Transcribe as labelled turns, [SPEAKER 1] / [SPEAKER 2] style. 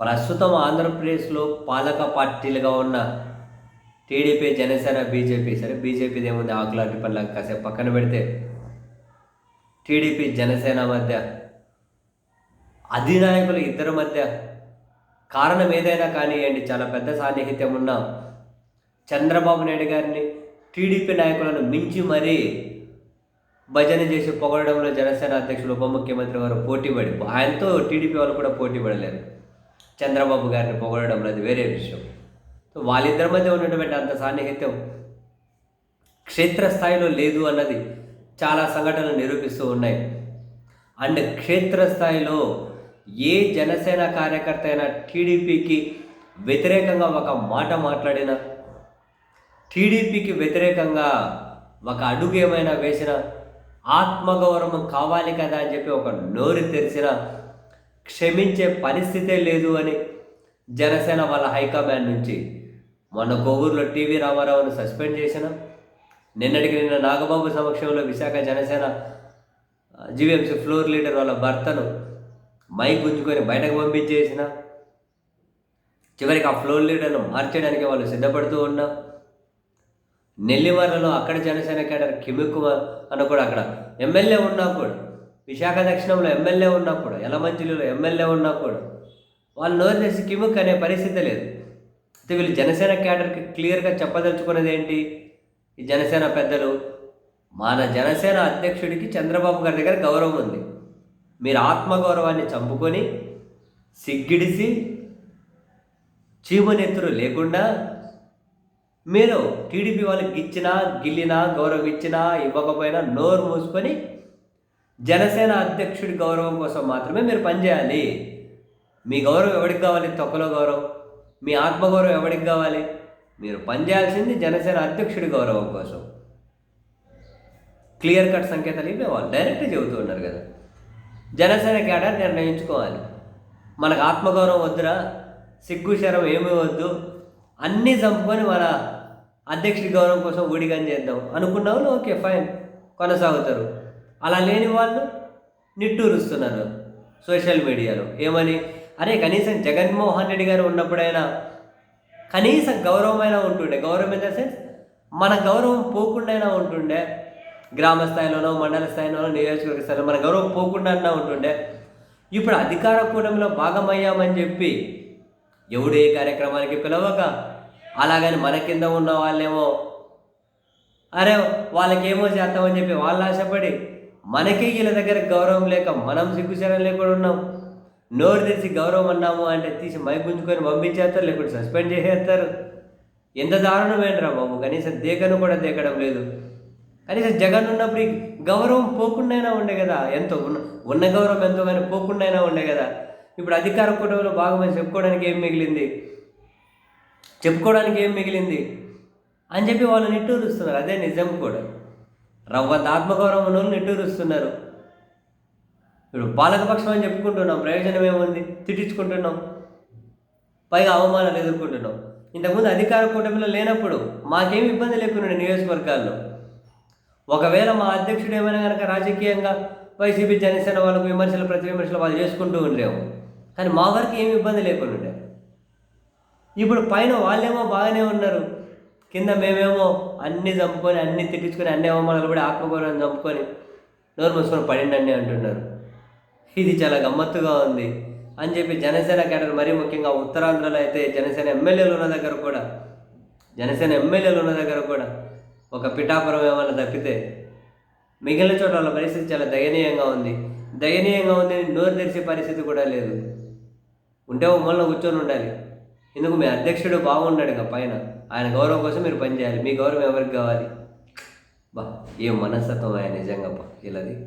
[SPEAKER 1] ప్రస్తుతం ఆంధ్రప్రదేశ్లో పాలక పార్టీలుగా ఉన్న టీడీపీ జనసేన బీజేపీ సరే బీజేపీది ఏముంది? ఆకులాంటి పనులు కాసేపు పక్కన పెడితే టీడీపీ జనసేన మధ్య అధినాయకుల ఇద్దరి మధ్య కారణం ఏదైనా కానివ్వండి చాలా పెద్ద సాన్నిహిత్యం ఉన్న చంద్రబాబు నాయుడు గారిని టీడీపీ నాయకులను మించి మరీ భజన చేసి పొగడడంలో జనసేన అధ్యక్షులు ఉప ముఖ్యమంత్రి వారు పోటీ పడి ఆయనతో టీడీపీ వాళ్ళు కూడా పోటీ పడలేరు. చంద్రబాబు గారిని పొగడడం అది వేరే విషయం. సో వాళ్ళిద్దరి మధ్య ఉన్నటువంటి అంత సాన్నిహిత్యం క్షేత్రస్థాయిలో లేదు అన్నది చాలా సంఘటనలు నిరూపిస్తూ ఉన్నాయి. అండ్ క్షేత్రస్థాయిలో ఏ జనసేన కార్యకర్త అయినా టీడీపీకి వ్యతిరేకంగా ఒక మాట మాట్లాడినా టీడీపీకి వ్యతిరేకంగా ఒక అడుగు ఏమైనా వేసిన ఆత్మగౌరవం కావాలి కదా అని చెప్పి ఒక నోరు తెరిచిన క్షమించే పరిస్థితే లేదు అని జనసేన వాళ్ళ హైకమాండ్ నుంచి మొన్న కొవ్వూరులో టీవీ రామారావును సస్పెండ్ చేసిన నిన్నటికి నిన్న నాగబాబు సమక్షంలో Visakha Janasena GVMC floor leader వాళ్ళ భర్తను మైక్ ఉంచుకొని బయటకు పంపించేసిన. చివరికి ఆ ఫ్లోర్ లీడర్ను మార్చడానికి వాళ్ళు సిద్ధపడుతూ ఉన్నా. నెల్లిమర్లలో అక్కడ జనసేన కేడర్ కిమిక్కు అని కూడా అక్కడ ఎమ్మెల్యే ఉన్నా కూడా విశాఖ దక్షిణంలో ఎమ్మెల్యే ఉన్నా కూడా యలమంచిలిలో ఎమ్మెల్యే ఉన్నా కూడా వాళ్ళు నోరు తెసి కిముక్ అనే పరిస్థితి లేదు. అయితే వీళ్ళు జనసేన క్యాడర్కి క్లియర్గా చెప్పదలుచుకున్నది ఏంటి? ఈ జనసేన పెద్దలు మన జనసేన అధ్యక్షుడికి చంద్రబాబు గారి దగ్గర గౌరవం ఉంది. మీరు ఆత్మగౌరవాన్ని చంపుకొని సిగ్గిడిసి చీమనెత్తురు లేకుండా మీరు టీడీపీ వాళ్ళకి ఇచ్చినా గిల్లినా గౌరవం ఇచ్చినా ఇవ్వకపోయినా నోరు మూసుకొని జనసేన అధ్యక్షుడి గౌరవం కోసం మాత్రమే మీరు పనిచేయాలి. మీ గౌరవం ఎవరికి కావాలి? తొక్కలో గౌరవం. మీ ఆత్మగౌరవం ఎవరికి కావాలి? మీరు పనిచేయాల్సింది జనసేన అధ్యక్షుడి గౌరవం కోసం. క్లియర్ కట్ సంకేతాలు ఇవి వాళ్ళు. డైరెక్ట్ చెబుతూ ఉన్నారు కదా. జనసేన కేడర్ నిర్ణయించుకోవాలి. మనకు ఆత్మగౌరవం వద్దురా. సిగ్గు శరం ఏమీ వద్దు. అన్నీ చంపుకొని మన అధ్యక్షుడి గౌరవం కోసం ఊడిగం చేద్దాం. అనుకున్న వాళ్ళు ఓకే ఫైన్. కొనసాగుతారు. అలా లేని వాళ్ళు నిట్టూరుస్తున్నారు సోషల్ మీడియాలో. ఏమని? అరే కనీసం జగన్మోహన్ రెడ్డి గారు ఉన్నప్పుడైనా కనీసం గౌరవమైనా ఉంటుండే. గౌరవం ఇన్ ద సెన్స్ మన గౌరవం పోకుండానే ఉంటుండే. గ్రామ స్థాయిలోనో మండల స్థాయిలోనో నియోజకవర్గ స్థాయిలో మన గౌరవం పోకుండా ఉంటుండే. ఇప్పుడు అధికార కూటమిలో భాగమయ్యామని చెప్పి ఎవడే కార్యక్రమానికి పిలవక అలాగని మన కింద ఉన్న వాళ్ళేమో అరే వాళ్ళకేమో చేస్తామని చెప్పి వాళ్ళు ఆశపడి మనకి వీళ్ళ దగ్గర గౌరవం లేక మనం సిగ్గుచరం లేకుండా ఉన్నాం. నోరు తెరిచి గౌరవం అన్నాము అంటే తీసి మై గుంజుకొని పంపించేస్తారు లేకుంటే సస్పెండ్ చేసేస్తారు. ఎంత దారుణమేంట్రా బాబు కనీసం దేకను కూడా దేకడం లేదు. కనీసం జగన్ ఉన్నప్పుడు గౌరవం పోకుండానే ఉండే కదా ఎంతో ఉన్న ఉన్న గౌరవం ఎంతో కానీ పోకుండానే ఉండే కదా. ఇప్పుడు అధికార కూటమిలో భాగమని చెప్పుకోవడానికి ఏం మిగిలింది? చెప్పుకోవడానికి ఏం మిగిలింది? అని చెప్పి వాళ్ళు నిట్టూరుస్తున్నారు అదే నిజం కూడా. రవ్వంత ఆత్మగౌరవం నిట్టూరుస్తున్నారు ఇప్పుడు పాలకపక్షం అని చెప్పుకుంటున్నాం ప్రయోజనం ఏముంది? తిట్టించుకుంటున్నాం. పైగా అవమానాలు ఎదుర్కొంటున్నాం. ఇంతకుముందు అధికార కూటమిలో లేనప్పుడు మాకేం ఇబ్బంది లేకుండా నియోజకవర్గాల్లో. ఒకవేళ మా అధ్యక్షుడు ఏమైనా కనుక రాజకీయంగా వైసీపీ జనసేన వాళ్ళకు విమర్శలు ప్రతి విమర్శలు వాళ్ళు చేసుకుంటూ ఉండేము కానీ మా వరకు ఏమి ఇబ్బంది లేకుండా ఇప్పుడు పైన వాళ్ళేమో బాగానే ఉన్నారు. కింద మేమేమో అన్ని చంపుకొని అన్ని తిట్టించుకొని అన్ని అవమానాలు కూడా ఆత్మగౌరవం చంపుకొని నోరు మూసుకొని పడిండి అంటున్నారు. ఇది చాలా గమ్మత్తుగా ఉంది. అని చెప్పి జనసేన కేటర్ మరీ ముఖ్యంగా ఉత్తరాంధ్రలో అయితే జనసేన ఎమ్మెల్యేలు ఉన్న దగ్గర కూడా జనసేన ఎమ్మెల్యేలు ఉన్న దగ్గర కూడా ఒక పిఠాపురం ఏమన్నా తప్పితే మిగిలిన చోట వాళ్ళ పరిస్థితి చాలా దయనీయంగా ఉంది. దయనీయంగా ఉంది నోరు తెరిచే పరిస్థితి కూడా లేదు. ఉంటే ఒక మూలన కూర్చొని ఉండాలి. ఎందుకు మీ అధ్యక్షుడు బాగున్నాడు ఇంకా పైన? ఆయన గౌరవం కోసం మీరు పనిచేయాలి. మీ గౌరవం ఎవరికి కావాలి? బా ఏం మనస్తత్వం ఆయన నిజంగా బా ఇలాది.